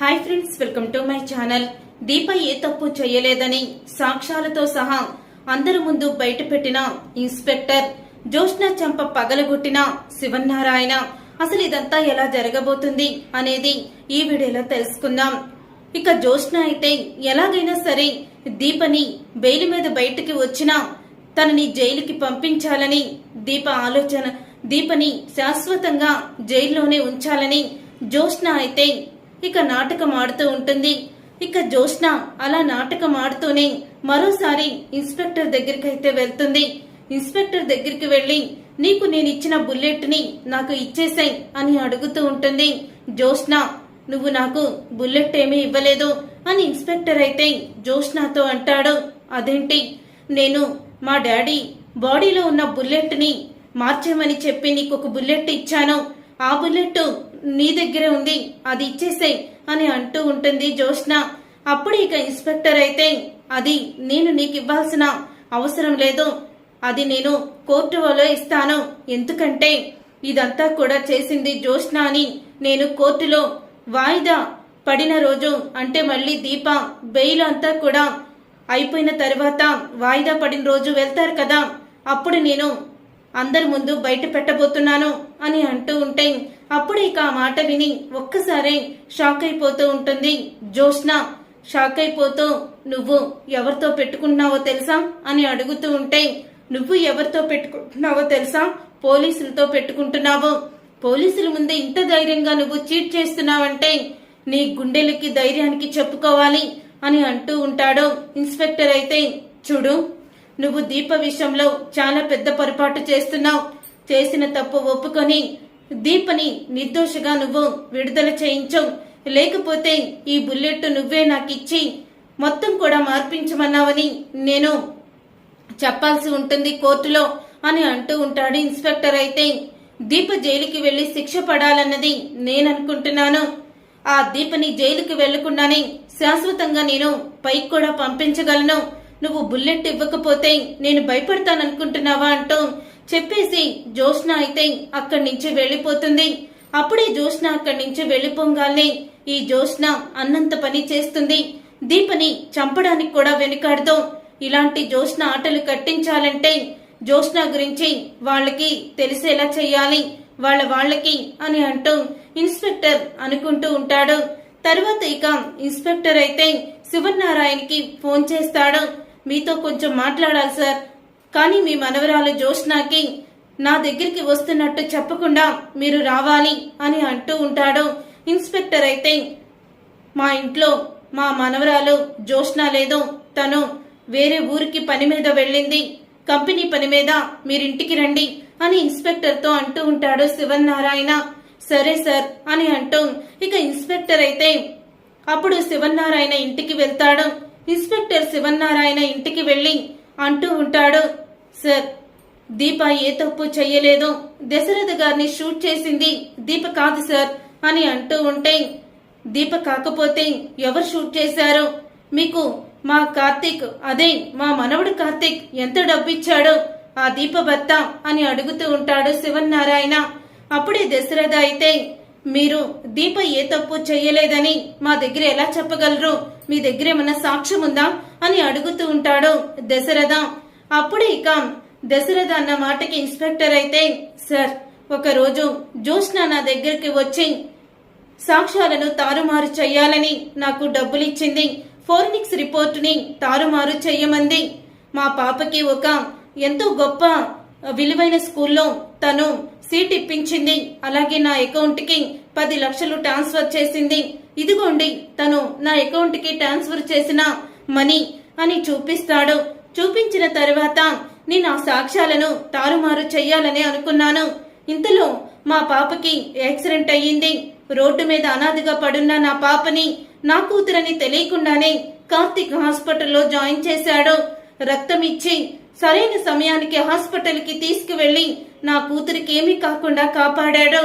Hi friends welcome to my channel Deepa ఏ తప్పు చేయలేదని సాక్ష్యాలతో సహా అందరి ముందు బయటపెట్టిన ఇన్స్పెక్టర్ జోష్ణ చంప పగలగొట్టిన శివన్నారాయణ. అసలు ఇదంతా ఎలా జరగబోతుంది అనేది ఈ వీడియోలో తెలుసుకుందాం. ఇక జోష్ణ అయితే ఎలాగైనా సరే దీపని బెయిల్ మీద బయటికి వచ్చినా తనని జైలుకి పంపించాలని దీప ఆలోచన దీపని శాశ్వతంగా జైల్లోనే ఉంచాలని జోష్ణ అయితే ఇక నాటకం ఆడుతూ ఉంటుంది. ఇక జోష్న అలా నాటకం ఆడుతూనే మరోసారి ఇన్స్పెక్టర్ దగ్గరికి అయితే వెళ్తుంది. ఇన్స్పెక్టర్ దగ్గరికి వెళ్ళి నీకు నేను ఇచ్చిన బుల్లెట్ని నాకు ఇచ్చేసాయి అని అడుగుతూ ఉంటుంది. జోష్న నువ్వు నాకు బుల్లెట్ ఏమీ ఇవ్వలేదు అని ఇన్స్పెక్టర్ అయితే జోష్నాతో అంటాడు. అదేంటి? నేను మా డాడీ బాడీలో ఉన్న బుల్లెట్ని మార్చేమని చెప్పి నీకు ఒక బుల్లెట్ ఇచ్చాను. ఆ బుల్లెట్ నీ దగ్గరే ఉంది అది ఇచ్చేసేయ్ అని అంటూ ఉంటుంది జోష్న అప్పుడు ఇక ఇన్స్పెక్టర్ అయితే అది నేను నీకు ఇవ్వాల్సిన అవసరం లేదు అది నేను కోర్టులో ఇస్తాను. ఎందుకంటే ఇదంతా కూడా చేసింది జోష్న అని నేను కోర్టులో వాయిదా పడిన రోజు అంటే మళ్ళీ దీప బెయిల్ అంతా కూడా అయిపోయిన తర్వాత వాయిదా పడిన రోజు వెళ్తారు కదా అప్పుడు నేను అందరి ముందు బయట పెట్టబోతున్నాను అని అంటూ ఉంటే అప్పుడు ఇక ఆ మాట విని ఒక్కసారే షాక్ అయిపోతూ ఉంటుంది. జోష్న షాక్ అయిపోతూ నువ్వు ఎవరితో పెట్టుకుంటున్నావో తెలుసా? అని అడుగుతూ ఉంటే నువ్వు ఎవరితో పెట్టుకుంటున్నావో తెలుసా? పోలీసులతో పెట్టుకుంటున్నావు. పోలీసుల ముందే ఇంత ధైర్యంగా నువ్వు చీట్ చేస్తున్నావంటే నీ గుండెలకి ధైర్యానికి చెప్పుకోవాలి అని అంటూ ఉంటాడు ఇన్స్పెక్టర్ అయితే. చూడు నువ్వు దీప విషయంలో చాలా పెద్ద పొరపాటు చేస్తున్నావు. చేసిన తప్పు ఒప్పుకొని దీపని నిర్దోషగా నువ్వు విడుదల చేయించవు. లేకపోతే ఈ బుల్లెట్ నువ్వే నాకు ఇచ్చి మొత్తం కూడా మార్పించమన్నావని నేను చెప్పాల్సి ఉంటుంది కోర్టులో అని అంటూ ఉంటాడు ఇన్స్పెక్టర్ అయితే. దీప జైలుకి వెళ్ళి శిక్ష పడాలన్నది నేననుకుంటున్నాను. ఆ దీపని జైలుకి వెళ్ళకుండానే శాశ్వతంగా నేను పైకి కూడా పంపించగలను. నువ్వు బుల్లెట్ ఇవ్వకపోతే నేను భయపడతాననుకుంటున్నావా అంటూ చెప్పేసి జోష్న అయితే అక్కడి నుంచి వెళ్ళిపోతుంది అప్పుడే జోష్న అక్కడి నుంచి వెళ్ళిపోగానే ఈ జోష్న అన్నంత పని చేస్తుంది. దీపని చంపడానికి కూడా వెనుకాడదు. ఇలాంటి జోష్న ఆటలు కట్టించాలంటే జోష్న గురించి వాళ్ళకి తెలిసేలా చెయ్యాలి. వాళ్ళ వాళ్ళకి అని అంటూ ఇన్స్పెక్టర్ అనుకుంటూ ఉంటాడు. తర్వాత ఇక ఇన్స్పెక్టర్ అయితే శివనారాయణకి ఫోన్ చేస్తాడు. మీతో కొంచెం మాట్లాడాలి సార్. కానీ మీ మనవరాలు జోష్నాకి నా దగ్గరికి వస్తున్నట్టు చెప్పకుండా మీరు రావాలి అని అంటూ ఉంటాడు ఇన్స్పెక్టర్ అయితే మా ఇంట్లో మా మనవరాలు జోష్నా లేదు తను వేరే ఊరికి పని మీద వెళ్ళింది. కంపెనీ పని మీద మీరింటికి రండి అని ఇన్స్పెక్టర్తో అంటూ ఉంటాడు శివన్నారాయణ. సరే సార్ అని అంటూ ఇక ఇన్స్పెక్టర్ అయితే అప్పుడు శివన్నారాయణ ఇంటికి వెళ్తాడు. ఇన్స్పెక్టర్ శివన్నారాయణ ఇంటికి వెళ్ళి అంటూ ఉంటాడు సార్ దీప ఏ తప్పు చెయ్యలేదు దశరథ గారిని షూట్ చేసింది దీప కాదు సార్ అని అంటూ ఉంటే దీప కాకపోతే ఎవరు షూట్ చేశారు? మీకు మా కార్తీక్ అదే మా మనవడు కార్తీక్ ఎంత డబ్బు ఇచ్చాడో ఆ దీప భర్త అని అడుగుతూ ఉంటాడు శివన్నారాయణ. అప్పుడే దశరథ అయితే మీరు దీప ఏ తప్పు చెయ్యలేదని మా దగ్గర ఎలా చెప్పగలరు? మీ దగ్గర ఏమన్నా సాక్ష్యం ఉందా అని అడుగుతూ ఉంటాడు దశరథ. అప్పుడే ఇక దశరథ అన్న మాటకి ఇన్స్పెక్టర్ అయితే సార్ ఒకరోజు జ్యోష్ణ నా దగ్గరికి వచ్చి సాక్ష్యాలను తారుమారు చెయ్యాలని నాకు డబ్బులిచ్చింది. ఫోరెనిక్స్ రిపోర్టుని తారుమారు చెయ్యమంది. మా పాపకి ఒక ఎంతో గొప్ప విలువైన స్కూల్లో తను సీట్ ఇప్పించింది. అలాగే నా అకౌంట్కి పది లక్షలు ట్రాన్స్ఫర్ చేసింది. ఇదిగోండి తను నా అకౌంట్కి ట్రాన్స్ఫర్ చేసిన మనీ అని చూపిస్తాడు. చూపించిన తర్వాత నేను ఆ సాక్ష్యాలను తారుమారు చెయ్యాలని అనుకున్నాను. ఇంతలో మా పాపకి యాక్సిడెంట్ అయ్యింది. రోడ్డు మీద అనాథగా పడున్న నా పాపని నా కూతురని తెలియకుండానే కార్తిక్ హాస్పిటల్లో జాయిన్ చేశాడు. రక్తం ఇచ్చి సరైన సమయానికి హాస్పిటల్కి తీసుకువెళ్ళి నా కూతురికి ఏమీ కాకుండా కాపాడాడు.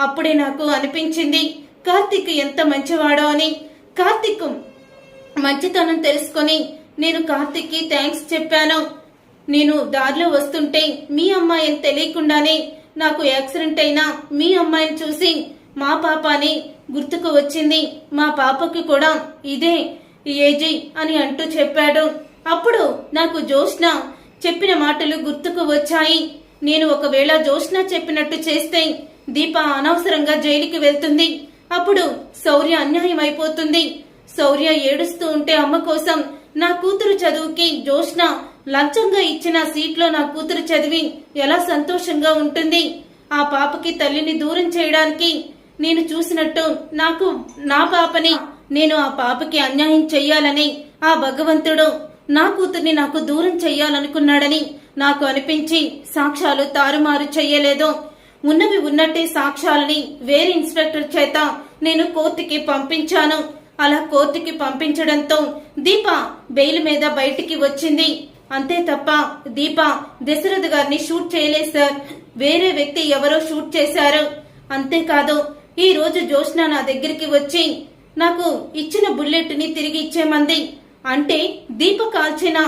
అప్పుడే నాకు అనిపించింది కార్తిక్ ఎంత మంచివాడో అని కార్తిక్ మంచితనం తెలుసుకొని నేను కార్తిక్కి థ్యాంక్స్ చెప్పాను. నేను దారిలో వస్తుంటే మీ అమ్మాయిని తెలియకుండానే నాకు యాక్సిడెంట్ అయినా మీ అమ్మాయిని చూసి మా పాపాని గుర్తుకు వచ్చింది. మా పాపకి కూడా ఇదే ఏజీ అని అంటూ చెప్పాడు. అప్పుడు నాకు జోష్న చెప్పిన మాటలు గుర్తుకు వచ్చాయి. నేను ఒకవేళ జోష్న చెప్పినట్టు చేస్తే దీప అనవసరంగా జైలుకి వెళ్తుంది. అప్పుడు శౌర్య అన్యాయం అయిపోతుంది. శౌర్య ఏడుస్తూ ఉంటే అమ్మ కోసం నా కూతురు చదువుకి జోష్న లంచంగా ఇచ్చిన సీట్లో నా కూతురు చదివి ఎలా సంతోషంగా ఉంటుంది. ఆ పాపకి తల్లిని దూరం చేయడానికి నేను చూసినట్టు నాకు నా పాపని నేను ఆ పాపకి అన్యాయం చెయ్యాలని ఆ భగవంతుడు నా కూతుర్ని నాకు దూరం చెయ్యాలనుకున్నాడని నాకు అనిపించి సాక్ష్యాలు తారుమారు చెయ్యలేదు. ఉన్నవి ఉన్నట్టే సాక్ష్యాలని వేరే ఇన్స్పెక్టర్ చేత నేను కోర్టుకి పంపించాను. అలా కోర్టుకి పంపించడంతో దీప బెయిల్ మీద బయటికి వచ్చింది. అంతే తప్ప దీప దశరథ్ గారిని షూట్ చేయలేదు సార్. వేరే వ్యక్తి ఎవరో షూట్ చేశారు. అంతేకాదు ఈ రోజు జోష్న నా దగ్గరికి వచ్చి నాకు ఇచ్చిన బుల్లెట్ని తిరిగి ఇచ్చేమంది. అంటే దీప కాల్చిన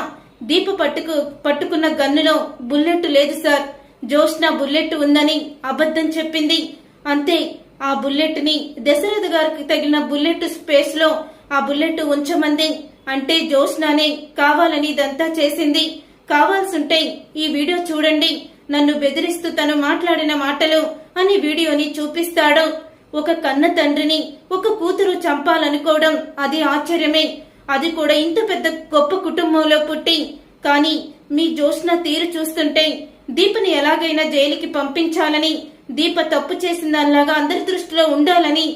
దీప పట్టుకు పట్టుకున్న గన్నులో బుల్లెట్ లేదు సార్. జోష్న బుల్లెట్ ఉందని అబద్ధం చెప్పింది. అంతే ఆ బుల్లెట్ని దశరథ్ గారికి తగిలిన బుల్లెట్ స్పేస్లో ఆ బుల్లెట్ ఉంచమంది. అంటే జోష్నానే కావాలని ఇదంతా చేసింది. కావాల్సుంటే ఈ వీడియో చూడండి. నన్ను బెదిరిస్తూ తను మాట్లాడిన మాటలు అని వీడియోని చూపిస్తాడు. ఒక కన్న తండ్రిని ఒక కూతురు చంపాలనుకోవడం అది ఆశ్చర్యమే. అది కూడా ఇంత పెద్ద గొప్ప కుటుంబంలో పుట్టి కానీ మీ జోష్న తీరు చూస్తుంటే దీపని ఎలాగైనా జైలుకి పంపించాలని దీప తప్పు చేసిందల్లాగా అందరి దృష్టిలో ఉండాలని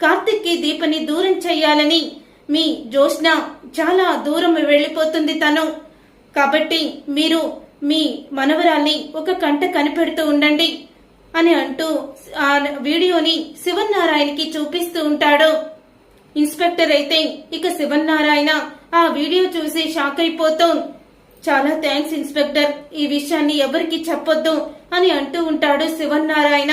కార్తిక్కి దీపని దూరం చెయ్యాలని మీ జోష్న చాలా దూరం వెళ్ళిపోతుంది తను. కాబట్టి మీరు మీ మనవరాల్ని ఒక కంట కనిపెడుతూ ఉండండి అని అంటూ ఆ వీడియోని శివన్నారాయణకి చూపిస్తూ ఉంటాడు. ఇన్స్పెక్టర్ అయితే ఇక శివన్నారాయణ ఆ వీడియో చూసి షాక్ అయిపోతూ చాలా థ్యాంక్స్ ఇన్స్పెక్టర్. ఈ విషయాన్ని ఎవరికి చెప్పొద్దు అని అంటూ ఉంటాడు శివన్నారాయణ.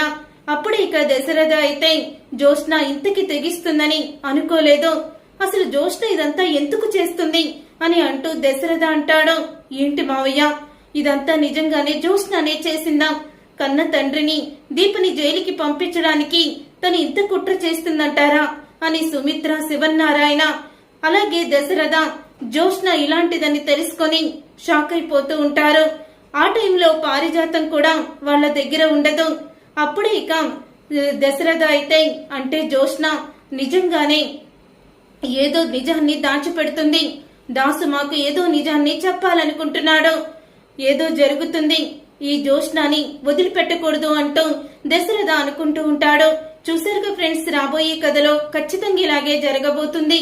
అప్పుడే ఇక దశరథ అయితే జోష్న ఇంతకి తెగిస్తుందని అనుకోలేదు. అసలు జోష్న ఇదంతా ఎందుకు చేస్తుంది? అని అంటూ దశరథ అంటాడు. ఏంటి మావయ్య ఇదంతా నిజంగానే జోష్ననే చేసిందా? కన్న తండ్రిని దీపని జైలుకి పంపించడానికి తను ఇంత కుట్ర చేస్తుందంటారా? అని సుమిత్ర శివన్నారాయణ. అలాగే దశరథ జోష్న ఇలాంటిదని తెలుసుకొని షాక్ అయిపోతూ ఉంటారు. ఆ టైంలో పారిజాతం కూడా వాళ్ళ దగ్గర ఉండదు. అప్పుడే ఇక దశరథ అయితే అంటే జోష్న నిజంగానే ఏదో నిజాన్ని దాచిపెడుతుంది. దాసు మాకు ఏదో నిజాన్ని చెప్పాలనుకుంటున్నాడు. ఏదో జరుగుతుంది. ఈ జోష్నాని వదిలిపెట్టకూడదు అంటూ దశరథ అనుకుంటూ ఉంటాడు. చూసారుగా ఫ్రెండ్స్ రాబోయే కథలో ఖచ్చితంగా ఇలాగే జరగబోతుంది.